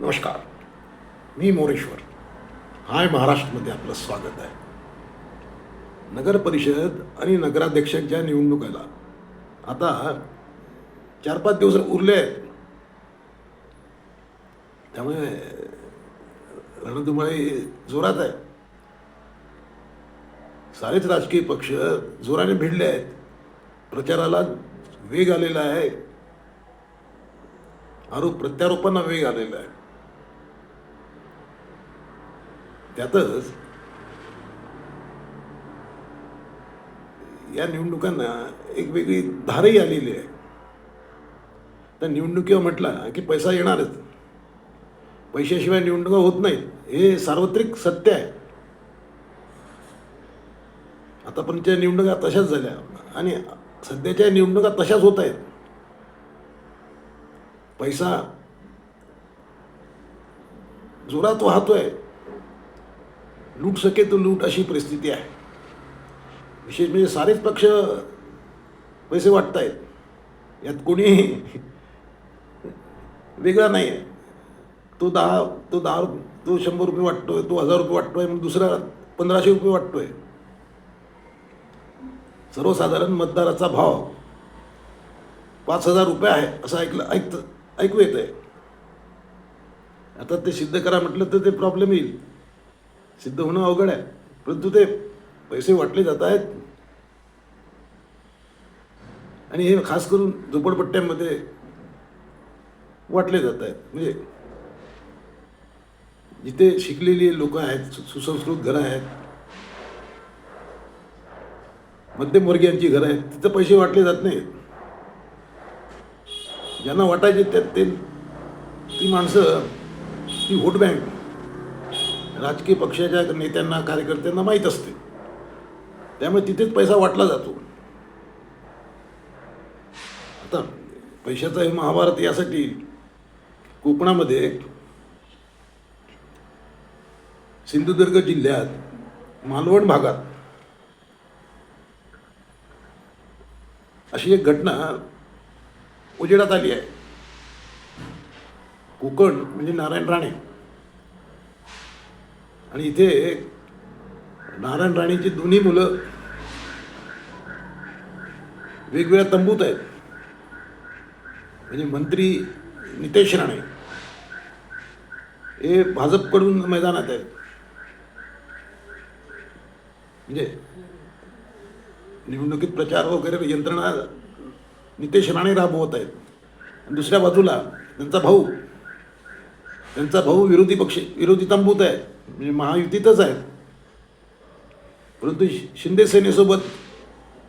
नमस्कार. मी मोरेश्वर. हाय महाराष्ट्रमध्ये आपलं स्वागत आहे. नगर परिषद आणि नगराध्यक्षांच्या निवडणुकाला आता चार पाच दिवस उरले आहेत. त्यामुळे रणधुमाळी जोरात आहे. सारेच राजकीय पक्ष जोराने भिडले आहेत. प्रचाराला वेग आलेला आहे. आरोप प्रत्यारोपांना वेग आलेला आहे. त्यातच या निवडणुकांना एक वेगळी धारही आलेली आहे. त्या निवडणुकीवर म्हटला की पैसा येणारच. पैशाशिवाय निवडणुका होत नाहीत. हे सार्वत्रिक सत्य आहे. आतापर्यंतच्या निवडणुका तशाच झाल्या. आणि सध्याच्या निवडणुका तशाच होत आहेत. पैसा जोरात वाहतोय. लूट सके तो लूट अशी परिस्थिती आहे. विशेष म्हणजे सारेच पक्ष पैसे वाटतायत. यात कोणी वेगळा नाही. आहे तो दहा तो दहा तो शंभर रुपये वाटतोय तो हजार रुपये वाटतोय मग दुसरा पंधराशे रुपये वाटतोय. सर्वसाधारण मतदाराचा भाव पाच हजार रुपये आहे असं ऐकलं ऐकतं ऐकू येत आहे आता ते सिद्ध करा म्हटलं तर ते प्रॉब्लेम येईल. सिद्ध होणं अवघड आहे. परंतु ते पैसे वाटले जात आहेत. आणि हे खास करून झोपडपट्ट्यांमध्ये वाटले जात आहेत. म्हणजे जिथे शिकलेली लोक आहेत सुसंस्कृत घरं आहेत मध्यमवर्गीयांची घरं आहेत तिथं पैसे वाटले जात नाहीत. ज्यांना वाटायचे त्यात ते ती माणसं ती व्होट बँक राजकीय पक्षाच्या नेत्यांना कार्यकर्त्यांना माहीत असते. त्यामुळे तिथेच पैसा वाटला जातो. आता पैशाचं हे महाभारत यासाठी कोकणामध्ये सिंधुदुर्ग जिल्ह्यात मालवण भागात अशी एक घटना उजेडात आली आहे. कोकण म्हणजे नारायण राणे. आणि इथे नारायण राणेची दोन्ही मुलं वेगवेगळ्या तंबूत आहेत. म्हणजे मंत्री नितेश राणे हे भाजपकडून मैदानात आहेत. म्हणजे निवडणुकीत प्रचार वगैरे यंत्रणा नितेश राणे राबवत आहेत. आणि दुसऱ्या बाजूला त्यांचा भाऊ त्यांचा भाऊ विरोधी पक्ष विरोधी तंबूत आहे म्हणजे महायुतीतच आहे परंतु शि- शिंदे सेनेसोबत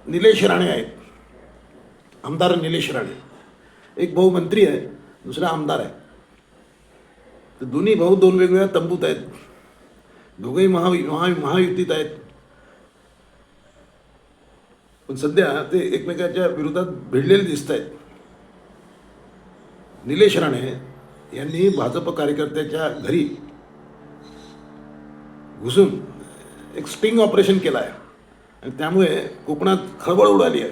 निलेश राणे आहेत. आमदार निलेश राणे. एक भाऊ मंत्री आहे दुसरा आमदार आहे. तर दोन्ही भाऊ दोन वेगवेगळ्या तंबूत आहेत. दोघंही महा महा महायुतीत आहेत. पण सध्या ते एकमेकाच्या विरोधात भिडलेले दिसत आहेत. निलेश राणे यांनी भाजप कार्यकर्त्याच्या घरी घुसून एक स्टिंग ऑपरेशन केलं आहे आणि त्यामुळे कोकणात खळबळ उडाली आहे.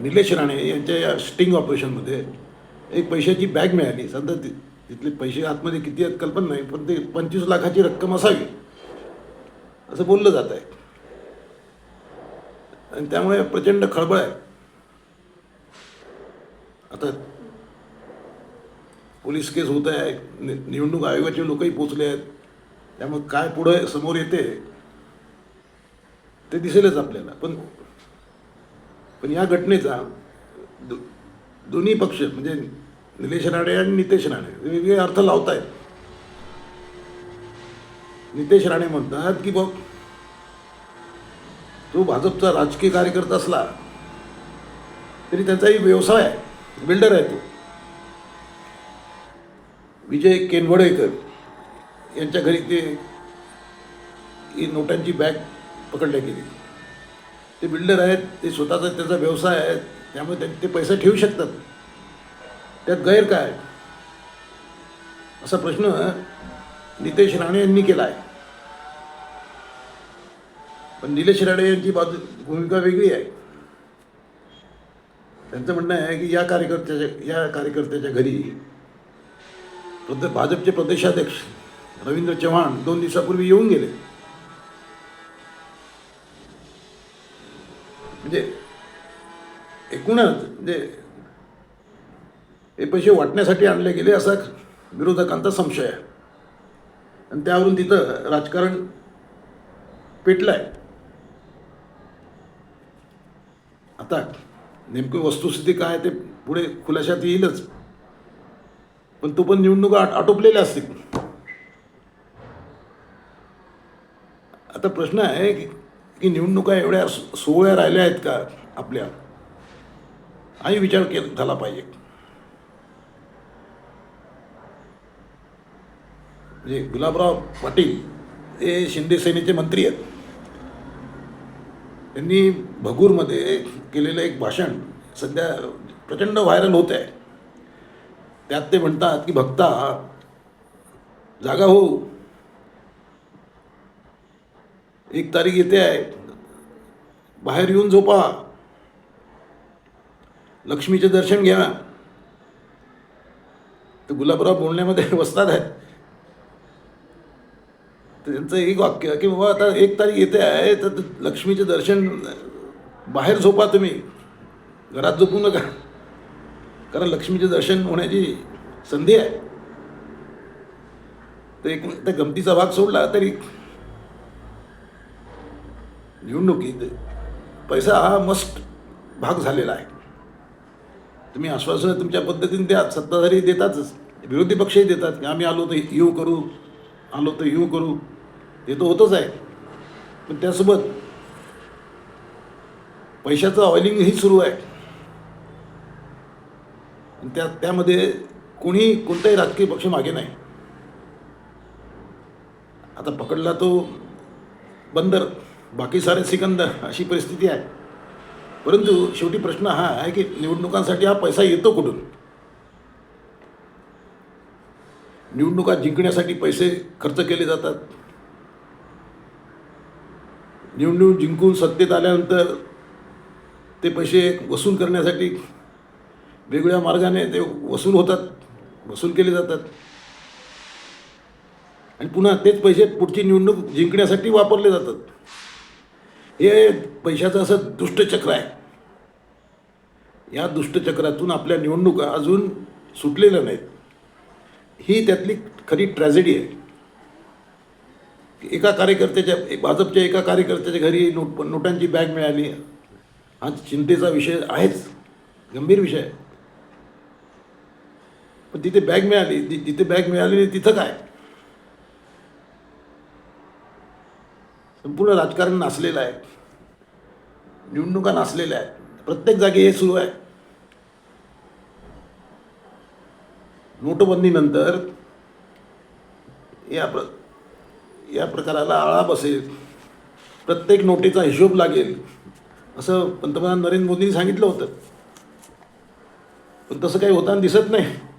निलेश राणे यांच्या या स्टिंग ऑपरेशनमध्ये एक पैशाची बॅग मिळाली. सध्या ति तिथले पैसे आतमध्ये किती आहेत कल्पना नाही पण ते पंचवीस लाखाची रक्कम असावी असं बोललं जात आहे. आणि त्यामुळे प्रचंड खळबळ आहे. आता पोलीस केस होत आहे नि- निवडणूक आयोगाचे लोकही पोचले आहेत. त्यामुळे काय पुढे समोर येते ते दिसेलच आपल्याला. पण पण या घटनेचा दो दोन्ही पक्ष म्हणजे निलेश राणे आणि नितेश राणे वेगवेगळे अर्थ लावत आहेत नितेश राणे म्हणतात की बघ तो भाजपचा राजकीय कार्यकर्ता असला तरी त्याचाही व्यवसाय आहे बिल्डर आहे तो. विजय केनवडेकर यांच्या घरी ते ही नोटांची बॅग पकडल्या गेली. ते बिल्डर आहेत ते स्वतःचा त्याचा व्यवसाय आहे त्यामुळे त्यांनी ते पैसे ठेवू शकतात. त्यात गैर काय असा प्रश्न नितेश राणे यांनी केला आहे पण निलेश राणे यांची बाजू भूमिका वेगळी आहे. त्यांचं म्हणणं आहे की या कार्यकर्त्याच्या या कार्यकर्त्याच्या घरी प्रदे भाजपचे प्रदेशाध्यक्ष रवींद्र चव्हाण दोन दिवसापूर्वी येऊन गेले. म्हणजे एकूणच म्हणजे हे पैसे वाटण्यासाठी आणले गेले असा विरोधकांचा संशय आहे. आणि त्यावरून तिथं राजकारण पेटलं आहे आता नेमकी वस्तुस्थिती काय ते पुढे खुलाशात येईलच. पण तो पण निवडणुका आटोपलेल्या असतील आता प्रश्न आहे की की निवडणुका एवढ्या सोहळ्या राहिल्या आहेत का आपल्या? हाही विचार केला झाला पाहिजे. म्हणजे गुलाबराव पाटील हे शिंदे सेनेचे मंत्री आहेत. त्यांनी भगूरमध्ये केलेलं एक भाषण सध्या प्रचंड व्हायरल होत आहे त्यात ते म्हणतात की भक्ता जागा हो. एक तारीख येते आहे. बाहेर येऊन झोपा. लक्ष्मीचे दर्शन घ्या. ते गुलाबराव बोलण्यामध्ये बसतात आहेत. त्यांचं एक वाक्य की बाबा आता एक तारीख येते आहे तर लक्ष्मीचे दर्शन बाहेर झोपा तुम्ही. घरात झोपू नका. कारण लक्ष्मीचे दर्शन होण्याची संधी आहे. तर एक त्या गमतीचा भाग सोडला तरी निवडणुकीत पैसा हा मस्ट भाग झालेला आहे. तुम्ही आश्वासनं तुमच्या पद्धतीने द्या सत्ताधारी देतातच. विरोधी पक्षही देतात की आम्ही आलो तर येऊ करू आलो तर येऊ करू. हे तर होतच आहे. पण त्यासोबत पैशाचं ऑइलिंगही सुरू आहे. त्या त्यामध्ये कोणी कोणताही राजकीय पक्ष मागे नाही. आता पकडला तो बंदर बाकी सारे सिकंदर अशी परिस्थिती आहे. परंतु शेवटी प्रश्न हा आहे की निवडणुकांसाठी हा पैसा येतो कुठून? निवडणुका जिंकण्यासाठी पैसे खर्च केले जातात. निवडणूक जिंकून सत्तेत आल्यानंतर ते पैसे वसूल करण्यासाठी वेगवेगळ्या मार्गाने ते वसूल होतात वसूल केले जातात. आणि पुन्हा तेच पैसे पुढची निवडणूक जिंकण्यासाठी वापरले जातात. हे पैशाचं असं दुष्टचक्र आहे. या दुष्टचक्रातून आपल्या निवडणुका अजून सुटलेल्या नाहीत. ही त्यातली खरी ट्रॅजेडी आहे. एका कार्यकर्त्याच्या भाजपच्या एका कार्यकर्त्याच्या घरी नोट नोटांची बॅग मिळाली. हा चिंतेचा विषय आहेच. गंभीर विषय आहे. पण तिथे बॅग मिळाली जिथे बॅग मिळाली नाही तिथं काय? संपूर्ण राजकारण नासलेलं आहे. निवडणुका नासलेल्या आहेत. प्रत्येक जागी हे सुरू आहे. नोटबंदीनंतर या प्र या प्रकाराला आळा बसेल. प्रत्येक नोटीचा हिशोब लागेल. असं पंतप्रधान नरेंद्र मोदींनी सांगितलं होतं. पण तसं काही होताना दिसत नाही.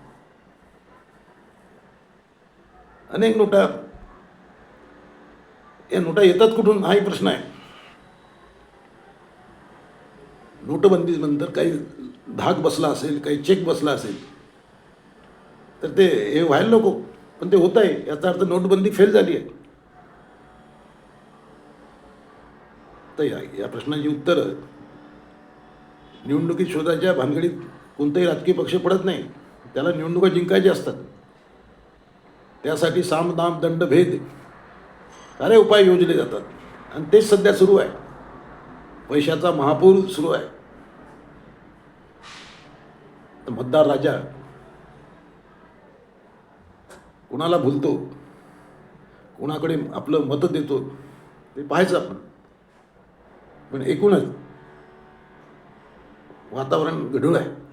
अनेक नोटा या नोटा येतात कुठून? हाही प्रश्न आहे. नोटबंदीनंतर काही धाक बसला असेल काही चेक बसला असेल तर ते हे व्हायला नको. पण ते होत आहे याचा अर्थ नोटबंदी फेल झाली आहे. तर या या प्रश्नाची उत्तरं निवडणुकीत शोधाच्या भानगडीत कोणताही राजकीय पक्ष पडत नाही. त्याला निवडणुका जिंकायच्या असतात. त्यासाठी सामदाम दंड भेद सारे उपाय योजले जातात. आणि तेच सध्या सुरू आहे. पैशाचा महापूर सुरू आहे. तर मतदार राजा कुणाला भुलतो? कुणाकडे आपलं मतं देतो? ते पाहायचं आपण. पण एकूणच वातावरण गढूळ आहे.